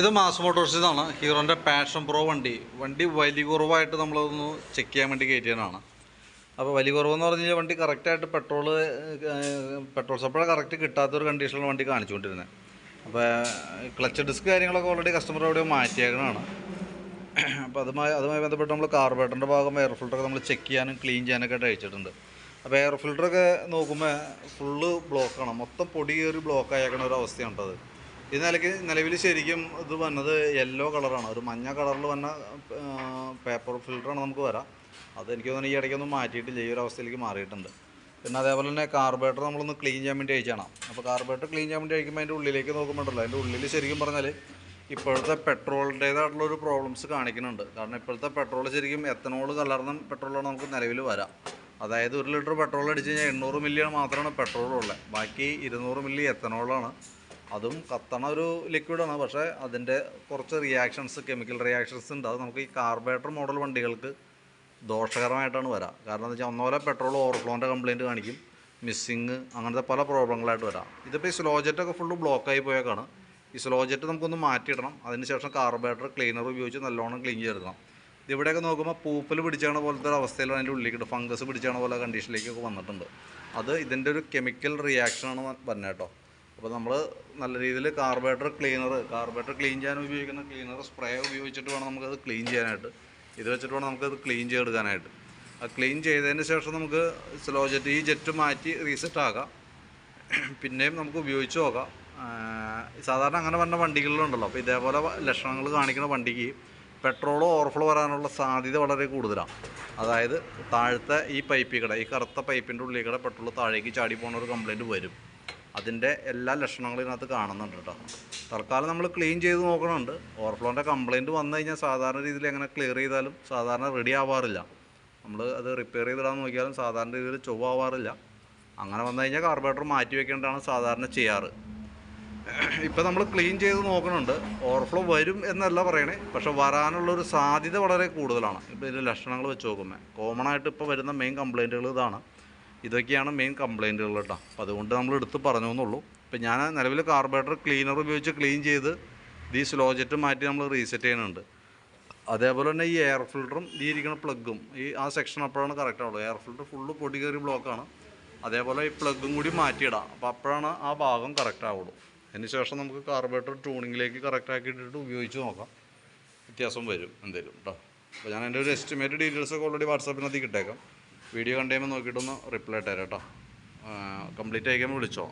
ഇത് മാസ് മോട്ടോഴ്സിൽ നിന്നാണ് ഹീറോന്റെ passion pro വണ്ടി. വണ്ടി വലി കുറവായിട്ട് നമ്മളതൊന്ന് ചെക്ക് ചെയ്യാൻ വേണ്ടി കയറ്റിയതാണ് അപ്പോൾ വലിയ കുറവെന്ന് പറഞ്ഞു കഴിഞ്ഞാൽ വണ്ടി കറക്റ്റായിട്ട് പെട്രോൾ പെട്രോൾ സപ്ലൈ കറക്റ്റ് കിട്ടാത്തൊരു കണ്ടീഷനിലാണ് വണ്ടി കാണിച്ചുകൊണ്ടിരുന്നത് അപ്പോൾ ക്ലച്ച് ഡിസ്ക് കാര്യങ്ങളൊക്കെ ഓൾറെഡി കസ്റ്റമർ അവിടെ മാറ്റിയേക്കണതാണ്. അപ്പോൾ അതുമായി അതുമായി ബന്ധപ്പെട്ട് നമ്മൾ കാർബേറ്ററിന്റെ ഭാഗം എയർ ഫിൽറ്ററൊക്കെ നമ്മൾ ചെക്ക് ചെയ്യാനും ക്ലീൻ ചെയ്യാനൊക്കെ ആയിട്ട് അയച്ചിട്ടുണ്ട്. അപ്പോൾ എയർ ഫിൽറ്ററൊക്കെ നോക്കുമ്പോൾ ഫുള്ള് ബ്ലോക്കാണ് മൊത്തം പൊടി കയറി ബ്ലോക്ക് ആയേക്കണ ഒരു അവസ്ഥയാണ് അത്. ഈ നിലയ്ക്ക് നിലവിൽ ശരിക്കും ഇത് വന്നത് യെല്ലോ കളറാണ് ഒരു മഞ്ഞ കളറിൽ വന്ന പേപ്പർ ഫിൽറ്ററാണ് നമുക്ക് വരാം. അത് എനിക്ക് തോന്നുന്നു ഈ ഇടയ്ക്കൊന്നും മാറ്റിയിട്ടില്ല. ഈ ഒരു അവസ്ഥയിലേക്ക് മാറിയിട്ടുണ്ട്. പിന്നെ അതേപോലെ തന്നെ കാർബേറ്റർ നമ്മളൊന്ന് ക്ലീൻ ചെയ്യാൻ വേണ്ടി അയച്ചാണ് അപ്പോൾ കാർബേറ്റർ ക്ലീൻ ചെയ്യാൻ വേണ്ടി അയക്കുമ്പോൾ അതിന്റെ ഉള്ളിലേക്ക് നോക്കുമ്പോഴല്ലോ അതിന്റെ ഉള്ളിൽ ശരിക്കും പറഞ്ഞാൽ ഇപ്പോഴത്തെ പെട്രോളിന്റേതായിട്ടുള്ള ഒരു പ്രോബ്ലംസ് കാണിക്കുന്നുണ്ട്. കാരണം ഇപ്പോഴത്തെ പെട്രോൾ ശരിക്കും എത്തനോൾ കലർന്ന പെട്രോളാണ് നമുക്ക് നിലവിൽ വരാം. അതായത് ഒരു ലിറ്റർ പെട്രോൾ അടിച്ച് കഴിഞ്ഞാൽ എണ്ണൂറ് മില്ലിയാണ് മാത്രമാണ് പെട്രോളുള്ളത് ബാക്കി ഇരുന്നൂറ് മില്ലി എത്തനോളാണ് അതും കത്തണ ഒരു ലിക്വിഡാണ് പക്ഷേ അതിന്റെ കുറച്ച് റിയാക്ഷൻസ് കെമിക്കൽ റിയാക്ഷൻസ് ഉണ്ട്. അത് നമുക്ക് ഈ കാർബറേറ്റർ മോഡൽ വണ്ടികൾക്ക് ദോഷകരമായിട്ടാണ് വരാം. കാരണം എന്താ വെച്ചാൽ ഒന്നോലെ പെട്രോൾ ഓവർഫ്ലോന്റെ കംപ്ലയിന്റ് കാണിക്കും. മിസ്സിങ് അങ്ങനത്തെ പല പ്രോബ്ലങ്ങളായിട്ട് വരാം. ഇതിപ്പോൾ ഈ സ്ലോ ജെറ്റൊക്കെ ഫുള്ള് ബ്ലോക്കായി പോയേക്കാണ്. ഈ സ്ലോ ജെറ്റ് നമുക്കൊന്ന് മാറ്റിയിടണം. അതിനുശേഷം കാർബറേറ്റർ ക്ലീനർ ഉപയോഗിച്ച് നല്ലോണം ക്ലീൻ ചെയ്തെടുക്കണം. ഇതിവിടെയൊക്കെ നോക്കുമ്പോൾ പൂപ്പൽ പിടിച്ചാണ് പോലത്തെ ഒരു അവസ്ഥയിലാണ് അതിന്റെ ഉള്ളിലേക്ക് ഫംഗസ് പിടിച്ചാണ് പോലെ കണ്ടീഷനിലേക്കൊക്കെ വന്നിട്ടുണ്ട്. അത് ഇതിന്റെ ഒരു കെമിക്കൽ റിയാക്ഷനാണ് കേട്ടോ അപ്പോൾ നമ്മൾ നല്ല രീതിയിൽ കാർബേറ്റർ ക്ലീനർ കാർബേറ്റർ ക്ലീൻ ചെയ്യാൻ ഉപയോഗിക്കുന്ന ക്ലീനർ സ്പ്രേ ഉപയോഗിച്ചിട്ട് വേണം നമുക്കത് ക്ലീൻ ചെയ്യാനായിട്ട്. ഇത് വെച്ചിട്ട് വേണം നമുക്കത് ക്ലീൻ ചെയ്തെടുക്കാനായിട്ട്. ആ ക്ലീൻ ചെയ്തതിന് ശേഷം നമുക്ക് സ്ലോ ജെറ്റ് ഈ ജെറ്റ് മാറ്റി റീസെറ്റ് ആക്കാം. പിന്നെയും നമുക്ക് ഉപയോഗിച്ച് നോക്കാം. സാധാരണ അങ്ങനെ വരുന്ന വണ്ടികളിലുണ്ടല്ലോ. അപ്പോൾ ഇതേപോലെ ലക്ഷണങ്ങൾ കാണിക്കുന്ന വണ്ടിക്ക് പെട്രോൾ ഓവർഫ്ലോ വരാനുള്ള സാധ്യത വളരെ കൂടുതലാണ് അതായത് താഴത്തെ ഈ പൈപ്പിൽ കൂടെ ഈ കറുത്ത പൈപ്പിന്റെ ഉള്ളിൽ കൂടെ പെട്രോൾ താഴേക്ക് ചാടി പോകുന്ന ഒരു കംപ്ലയിന്റ് വരും. അതിന്റെ എല്ലാ ലക്ഷണങ്ങളും ഇതിനകത്ത് കാണുന്നുണ്ട് കേട്ടോ. തൽക്കാലം നമ്മൾ ക്ലീൻ ചെയ്ത് നോക്കണുണ്ട്. ഓവർഫ്ലോന്റെ കംപ്ലയിന്റ് വന്നു കഴിഞ്ഞാൽ സാധാരണ രീതിയിൽ എങ്ങനെ ക്ലിയർ ചെയ്താലും സാധാരണ റെഡി ആവാറില്ല. നമ്മൾ അത് റിപ്പയർ ചെയ്തിടാൻ നോക്കിയാലും സാധാരണ രീതിയിൽ ചൊവ്വാവാറില്ല. അങ്ങനെ വന്നു കഴിഞ്ഞാൽ കാർബറേറ്റർ മാറ്റി വെക്കേണ്ടതാണ് സാധാരണ ചെയ്യാറ്. ഇപ്പം നമ്മൾ ക്ലീൻ ചെയ്ത് നോക്കണുണ്ട്. ഓവർഫ്ലോ വരും എന്നല്ല പറയണേ. പക്ഷെ വരാനുള്ളൊരു സാധ്യത വളരെ കൂടുതലാണ്. ഇപ്പോൾ ഇതിന്റെ ലക്ഷണങ്ങൾ വെച്ച് നോക്കുമ്പോൾ കോമൺ ആയിട്ട് ഇപ്പോൾ വരുന്ന മെയിൻ കംപ്ലയിന്റുകൾ ഇതാണ്. ഇതൊക്കെയാണ് മെയിൻ കംപ്ലയിന്റുകൾ കേട്ടോ. അപ്പോൾ അതുകൊണ്ട് നമ്മൾ എടുത്ത് പറഞ്ഞു എന്നുള്ളൂ. ഇപ്പം ഞാൻ നിലവിൽ കാർബറേറ്റർ ക്ലീനർ ഉപയോഗിച്ച് ക്ലീൻ ചെയ്ത് ഈ സ്ലോ ജെറ്റ് മാറ്റി നമ്മൾ റീസെറ്റ് ചെയ്യുന്നുണ്ട്. അതേപോലെ തന്നെ ഈ എയർ ഫിൽറ്ററും ഈ ഇരിക്കുന്ന പ്ലഗും ഈ ആ സെക്ഷൻ അപ്പോഴാണ് കറക്റ്റ് ആവുള്ളൂ. എയർ ഫിൽറ്റർ ഫുള്ള് പൊടി കയറി ബ്ലോക്കാണ് അതേപോലെ ഈ പ്ലഗും കൂടി മാറ്റിയിടാം. അപ്പോൾ അപ്പോഴാണ് ആ ഭാഗം കറക്റ്റ് ആവുള്ളൂ. അതിനുശേഷം നമുക്ക് കാർബറേറ്റർ ട്യൂണിങ്ങിലേക്ക് കറക്റ്റ് ആക്കിയിട്ടിട്ട് ഉപയോഗിച്ച് നോക്കാം. വ്യത്യാസം വരും എന്തെങ്കിലും കേട്ടോ അപ്പോൾ ഞാൻ എന്റെ ഒരു എസ്റ്റിമേറ്റ് ഡീറ്റെയിൽസ് ഒക്കെ ഓൾറെഡി വാട്സാപ്പിനകത്ത് കിട്ടേക്കാം വീഡിയോ കണ്ടുകഴിയുമ്പോൾ നോക്കിയിട്ടൊന്ന് റിപ്ലൈ ഇട്ടേരാം കേട്ടോ. കംപ്ലീറ്റ് ആയിക്കുമ്പോൾ വിളിച്ചോ.